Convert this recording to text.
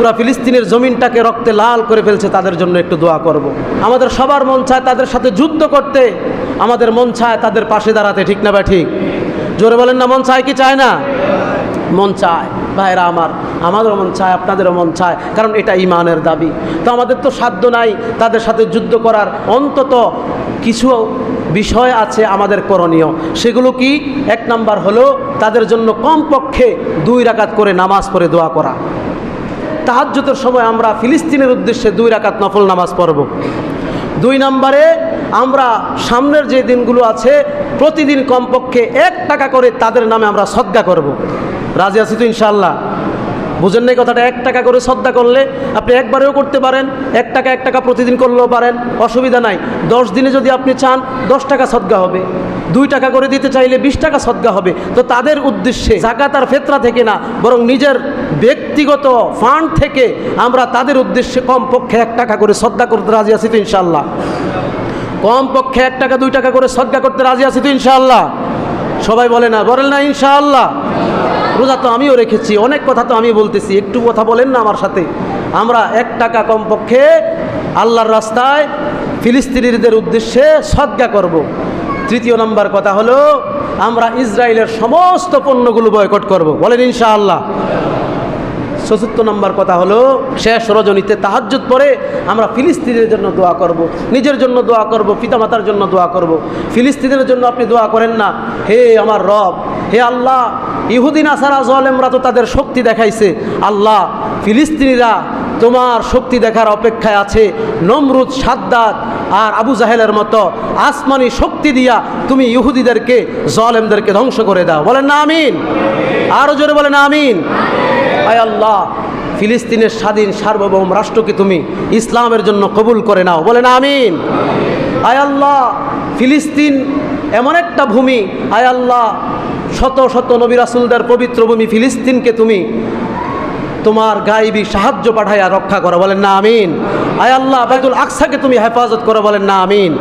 পুরা ফিলিস্তিনের জমিনটাকে রক্তে লাল করে ফেলছে, তাদের জন্য একটু দোয়া করব। আমাদের সবার মন চায় তাদের সাথে যুদ্ধ করতে, আমাদের মন চায় তাদের পাশে দাঁড়াতে, ঠিক না বা ঠিক? জোরে বলেন না, মন চায় কি চায় না? মন চায়। ভাইরা আমার, আমাদেরও মন চায়, আপনাদেরও মন চায়, কারণ এটা ইমানের দাবি। তো আমাদের তো সাধ্য নাই তাদের সাথে যুদ্ধ করার, অন্তত কিছু বিষয় আছে আমাদের করণীয়। সেগুলো কি? এক নাম্বার হলো তাদের জন্য কমপক্ষে দুই রাকাত করে নামাজ পড়ে দোয়া করা। তাহাজ্জুতের সময় আমরা ফিলিস্তিনের উদ্দেশ্যে দুই রাকাত নফল নামাজ পড়ব দুই নম্বরে আমরা সামনের যে দিনগুলো আছে, প্রতিদিন কমপক্ষে এক টাকা করে তাদের নামে আমরা সদ্গা করব। রাজি আছি তো ইনশাল্লাহ বুঝেন নাই কথাটা, এক টাকা করে শ্রদ্ধা করলে আপনি একবারেও করতে পারেন, এক টাকা এক টাকা প্রতিদিন করলেও পারেন, অসুবিধা নাই। দশ দিনে যদি আপনি চান, দশ টাকা সদ্গা হবে। দুই টাকা করে দিতে চাইলে বিশ টাকা সদ্গা হবে। তো তাদের উদ্দেশ্যে জাকাত আর ফেতরা থেকে না, বরং নিজের ব্যক্তিগত ফান্ড থেকে আমরা তাদের উদ্দেশ্যে কমপক্ষে এক টাকা করে শ্রদ্ধা করতে রাজি আছি তো ইনশাল্লাহ কমপক্ষে এক টাকা, দুই টাকা করে সদ্গা করতে রাজি আছি তো ইনশাআল্লাহ। সবাই বলে না, বলেন না ইনশাআল্লাহ। রোজা তো আমিও রেখেছি, অনেক কথা তো আমি বলতেছি, একটু কথা বলেন না আমার সাথে আমরা এক টাকা কমপক্ষে আল্লাহর রাস্তায় ফিলিস্তিনিদের উদ্দেশ্যে সদ্গা করব। তৃতীয় নম্বর কথা হলো, আমরা ইসরায়েলের সমস্ত পণ্যগুলো বয়কট করব। বলেন ইনশাআল্লাহ চতুর্থ নম্বর কথা হলো, শেষ রজনীতে তাহাজ্জুদ পরে আমরা ফিলিস্তিনের জন্য দোয়া করব। নিজের জন্য দোয়া করব, পিতামাতার জন্য দোয়া করব। ফিলিস্তিনের জন্য আপনি দোয়া করেন না, হে আমার রব হে আল্লাহ, ইহুদিন, আসারা জলেমরা তো তাদের শক্তি দেখাইছে। আল্লাহ, ফিলিস্তিনিরা তোমার শক্তি দেখার অপেক্ষায় আছে। নমরুদ সাদ্দাত আর আবু জাহেলের মতো আসমানি শক্তি দিয়া তুমি ইহুদিদেরকে জলেমদেরকে ধ্বংস করে দাও। বলেন না, আমিন। আরও জোরে বলেন, আমিন। আয় আল্লাহ, ফিলিস্তিনের স্বাধীন সার্বভৌম রাষ্ট্রকে তুমি ইসলামের জন্য কবুল করে নাও। বলেন, আমিন। আয় আল্লাহ, ফিলিস্তিন এমন একটা ভূমি। আয় আল্লাহ শত শত নবী রাসুলদের পবিত্র ভূমি ফিলিস্তিনকে তুমি তোমার গাইবি সাহায্য পাঠাইয়া রক্ষা করো। বলেন না, আমিন। আয় আল্লাহ আবাইদুল আকসাকে তুমি হেফাজত করো। বলেন না, আমিন।